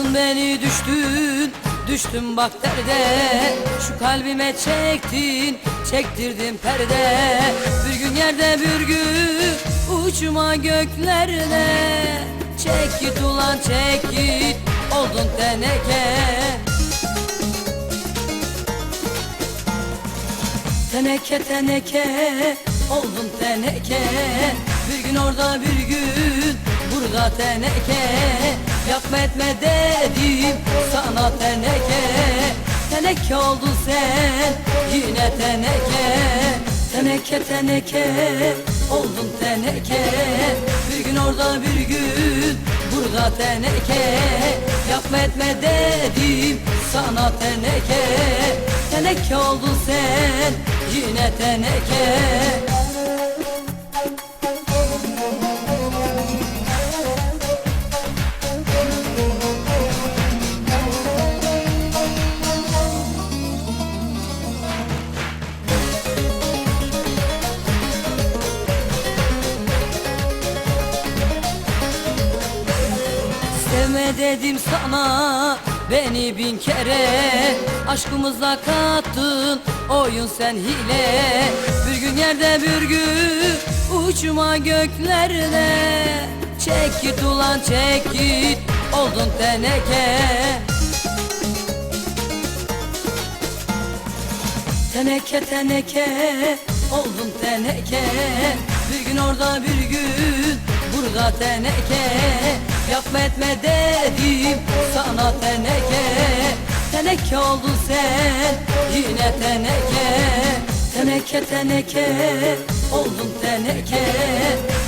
Bıraktın beni düştün Düştüm bak derde. Şu kalbime çektin Çektirdim perde. Bir gün yerde bir gün Uçma göklerde. Çek git ulan çek git Oldun teneke. Teneke teneke oldun teneke. Bir gün orada bir gün burada teneke Yapma etme dedim sana teneke. Teneke oldun sen yine teneke. Teneke teneke oldun teneke. Bir gün orada bir gün burada teneke. Yapma etme dedim sana teneke. Teneke oldun sen yine teneke Dedim sana beni bin kere Aşkımızla kattın oyun sen hile. Bir gün yerde bir gün uçma göklerde Çek git ulan çek git oldun teneke. Teneke teneke oldun teneke. Bir gün orada bir gün burada teneke Yapma etme dedim sana teneke. Teneke oldun sen yine teneke. Teneke teneke oldun teneke.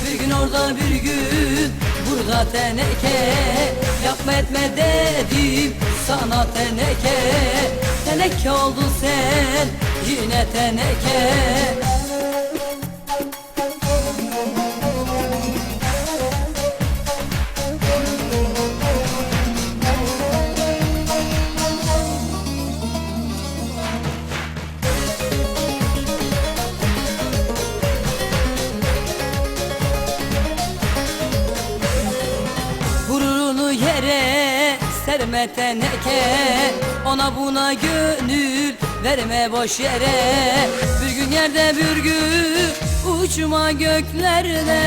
Bir gün orada bir gün burada teneke. Yapma etme dedim sana teneke. Teneke oldun sen yine teneke yere serme teneke Ona buna gönül verme boş yere. Bir gün yerde bir gün uçma göklerde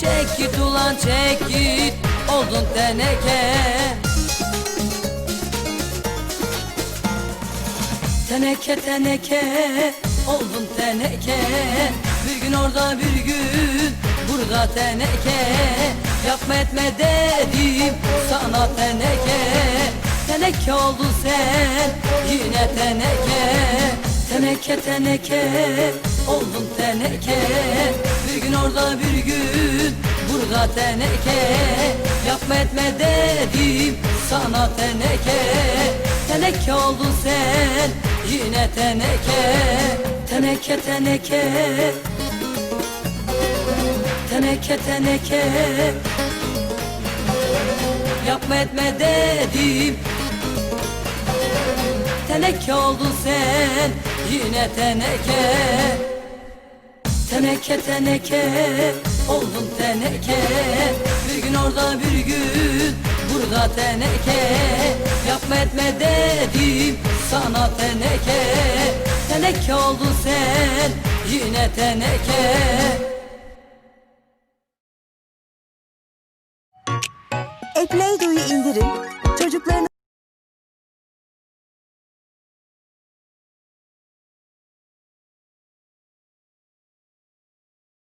Çek git ulan çek git oldun teneke. Teneke teneke oldun teneke. Bir gün orada bir gün burada teneke Yapma etme dedim sana teneke. Teneke oldun sen yine teneke. Teneke teneke oldun teneke. Bir gün orada bir gün burada teneke. Yapma etme dedim sana teneke. Teneke oldun sen yine teneke. Teneke teneke. Teneke teneke Yapma etme dedim. Teneke oldun sen yine teneke. Teneke teneke oldun teneke. Bir gün orada bir gün burada teneke. Yapma etme dedim sana teneke. Teneke oldun sen yine teneke E Play-Doh'yu indirin, çocuklarınızı